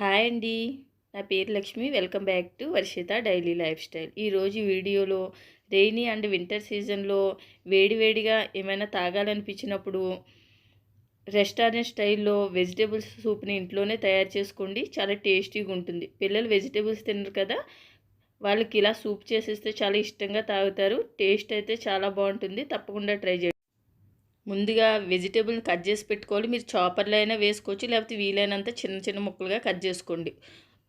Hi అండి. నా పేరు Lakshmi. Welcome back to Varshitha daily life style. ఈరోజు వీడియోలో రెయినీ అండ్ వింటర్ సీజన్లో వేడివేడిగా ఏమైనా తాగాలనిపించినప్పుడు రెస్టారెంట్ స్టైల్లో వెజిటేబుల్స్ సూప్ని ఇంట్లోనే తయారు చేసుకోండి. చాలా టేస్టీగా ఉంటుంది. పిల్లలు వెజిటేబుల్స్ తినరు కదా వాళ్ళకి ఇలా సూప్ చేసేస్తే చాలా ఇష్టంగా తాగుతారు. టేస్ట్ అయితే చాలా బాగుంటుంది. తప్పకుండా ట్రై చేయండి. ముందుగా వెజిటేబుల్ని కట్ చేసి పెట్టుకోవాలి. మీరు చాపర్లో అయినా వేసుకోవచ్చు లేకపోతే వీలైనంత చిన్న చిన్న ముక్కలుగా కట్ చేసుకోండి.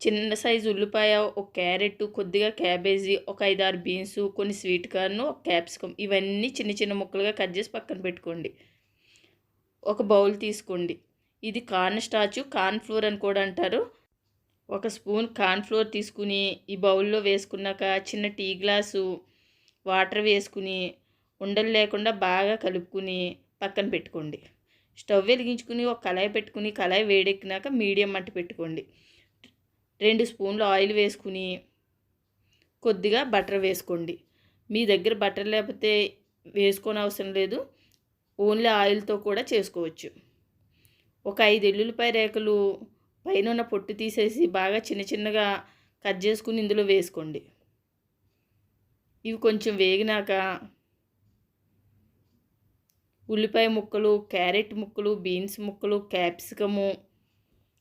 చిన్న సైజు ఉల్లిపాయ ఒక క్యారెట్ కొద్దిగా క్యాబేజీ ఒక ఐదారు బీన్స్ కొన్ని స్వీట్ కార్న్ ఒక క్యాప్సికమ్ ఇవన్నీ చిన్న చిన్న ముక్కలుగా కట్ చేసి పక్కన పెట్టుకోండి. ఒక బౌల్ తీసుకోండి. ఇది కార్న్ స్టాచ్ కార్న్ ఫ్లోర్ అని కూడా అంటారు. ఒక స్పూన్ కార్న్ ఫ్లోర్ తీసుకుని ఈ బౌల్లో వేసుకున్నాక చిన్న టీ గ్లాసు వాటర్ వేసుకుని ఉండలు లేకుండా బాగా కలుపుకుని పక్కన పెట్టుకోండి. స్టవ్ వెలిగించుకుని ఒక కళాయి పెట్టుకుని కళాయి వేడెక్కినాక మీడియం మంట పెట్టుకోండి. రెండు స్పూన్లు ఆయిల్ వేసుకుని కొద్దిగా బటర్ వేసుకోండి. మీ దగ్గర బటర్ లేకపోతే వేసుకోని అవసరం లేదు. ఓన్లీ ఆయిల్తో కూడా చేసుకోవచ్చు. ఒక ఐదు ఎల్లుల్లిపాయ రేకులు పైన ఉన్న పొట్టు తీసేసి బాగా చిన్న చిన్నగా కట్ చేసుకుని ఇందులో వేసుకోండి. ఇవి కొంచెం వేగినాక ఉల్లిపాయ ముక్కలు క్యారెట్ ముక్కలు బీన్స్ ముక్కలు క్యాప్సికము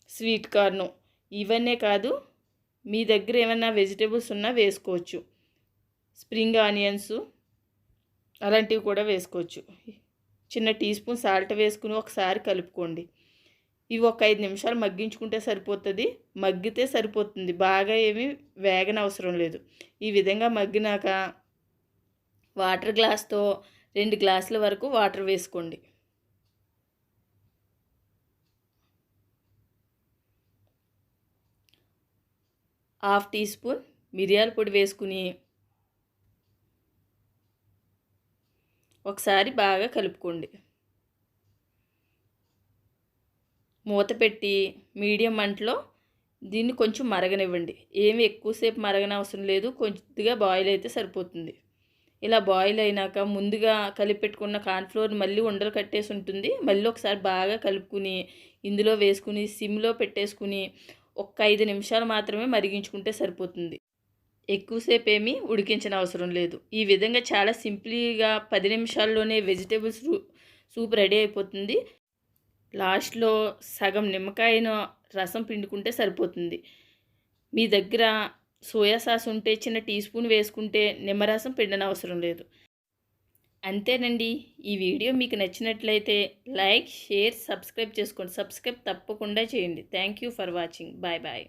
స్వీట్ కార్ను ఇవన్నీ కాదు మీ దగ్గర ఏమైనా వెజిటేబుల్స్ ఉన్నా వేసుకోవచ్చు. స్ప్రింగ్ ఆనియన్స్ అలాంటివి కూడా వేసుకోవచ్చు. చిన్న టీ స్పూన్ సాల్ట్ వేసుకుని ఒకసారి కలుపుకోండి. ఇవి ఒక ఐదు నిమిషాలు మగ్గించుకుంటే సరిపోతుంది. మగ్గితే సరిపోతుంది. బాగా ఏమి వేగనవసరం లేదు. ఈ విధంగా మగ్గినాక వాటర్ గ్లాస్తో రెండు గ్లాసుల వరకు వాటర్ వేసుకోండి. హాఫ్ టీ స్పూన్ మిరియాల పొడి వేసుకుని ఒకసారి బాగా కలుపుకోండి. మూత పెట్టి మీడియం మంటలో దీన్ని కొంచెం మరగనివ్వండి. ఏమి ఎక్కువసేపు మరగనవసరం లేదు కొద్దిగా బాయిల్ అయితే సరిపోతుంది. ఇలా బాయిల్ అయినాక ముందుగా కలిపెట్టుకున్న కార్న్ఫ్లోర్ మళ్ళీ ఉండలు కట్టేసి ఉంటుంది. మళ్ళీ ఒకసారి బాగా కలుపుకుని ఇందులో వేసుకుని సిమ్లో పెట్టేసుకుని ఒక్క ఐదు నిమిషాలు మాత్రమే మరిగించుకుంటే సరిపోతుంది. ఎక్కువసేపు ఏమీ ఉడికించిన అవసరం లేదు. ఈ విధంగా చాలా సింపుల్గా పది నిమిషాల్లోనే వెజిటేబుల్స్ సూప్ రెడీ అయిపోతుంది. లాస్ట్లో సగం నిమ్మకాయను రసం పిండుకుంటే సరిపోతుంది. మీ దగ్గర సోయా సాస్ ఉంటే చిన్న టీ స్పూన్ వేసుకుంటే నిమ్మరసం పిండన అవసరం లేదు. అంతేనండి. ఈ వీడియో మీకు నచ్చినట్లయితే లైక్ షేర్ సబ్స్క్రైబ్ చేసుకోండి. సబ్స్క్రైబ్ తప్పకుండా చేయండి. Thank you for watching. Bye bye.